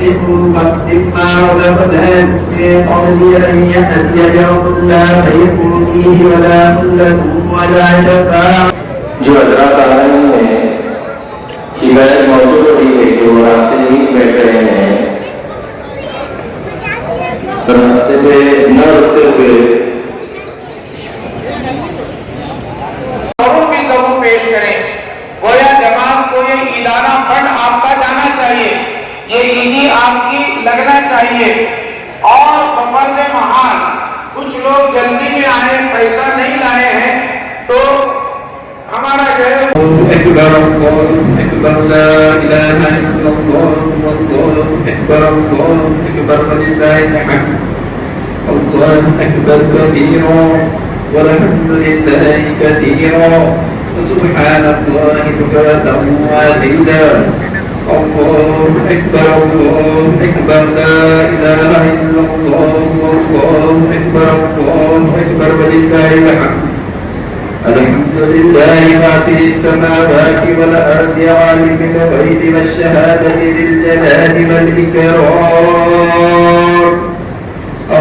قدموا قدم ما رزقنا في قبل أن يأتي يوم لا بيع فيه ولا خلة ولا شفاعة जो हजरात आ रहे हैं हिदायत मौजूद हो रही है कि वो रास्ते में ही बैठ रहे हैं तो रास्ते पे न रुकते हुए सबूत भी सबूत पेश करें गोया जमात को ये ईदाना फंड आपका जाना चाहिए ये ईदी आपकी लगना चाहिए और बफर्ज महान कुछ लोग जल्दी में आए पैसा नहीं लाए हैं तो हमारा जो है أكبر الله أكبر لا إله إلا الله والله أكبر الله أكبر ولله الحمد الله أكبر كبيرا والحمد لله كثيرا وسبحان الله بكرة واسيدا الله أكبر الله أكبر لا إله إلا الله والله أكبر الله أكبر ولله الحمد الحمد لله فاطر السماوات والأرض عالم الغيب والشهادة ذي الجلال والإكرام.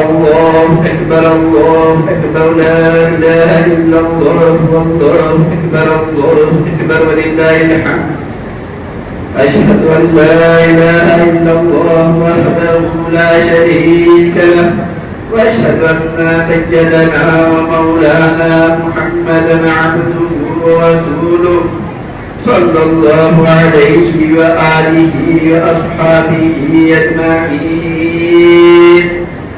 الله أكبر الله أكبر لا إله إلا الله. والله أكبر الله أكبر ولله الحمد. أشهد أن لا إله إلا الله وحده لا شريك له وأشهد أن سيدنا ومولانا محمدا عبده ورسوله صلى الله عليه وآله وأصحابه أجمعين.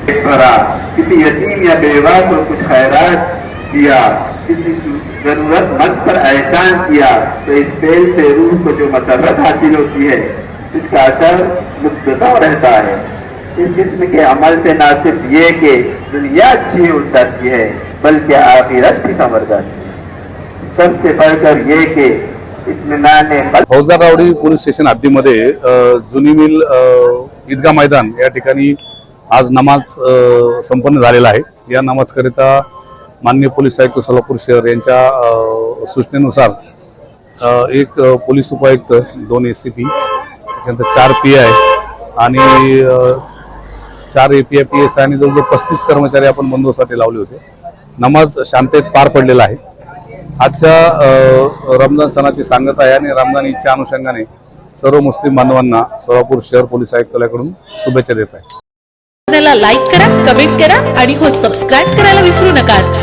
في तरह يا यतीम या बेवा को किसी जरूरतमंद पर एहसान किया तो इस फेल से रूह को जो मसरत हासिल होती है इसका असर मुद्दता रहता है। इस किस्म के अमल से न सिर्फ ये कि दुनिया अच्छी हो है बल्कि आखिरत भी संवर जाती है सबसे बढ़कर ये कि इत्मीनान फौजागावडी पोलीस स्टेशन हद्दीमध्ये जुनी मिल ईदगा मैदान या ठिकाणी आज नमाज संपन्न झालेला आहे. या नमाजकरिता माननीय पोलीस आयुक्त सोलापूर शहर यांच्या सूचनेनुसार एक पोलीस उपायुक्त दोन एस सी पी त्याच्यानंतर चार पी आय आणि चार A P I P S I आणि जवळजवळ पस्तीस कर्मचारी आपण बंदोबस्तासाठी लावले होते. नमाज शांततेत पार पडलेला आहे. आजच्या रमजान सणाची सांगत आहे आणि रमजान ईदच्या अनुषंगाने सर्व मुस्लिम बांधवांना सोलापूर शहर पोलीस आयुक्तालयाकडून शुभेच्छा देत आहे. लाईक करा कमेंट करा आणि हो सबस्क्राईब करायला विसरू नका.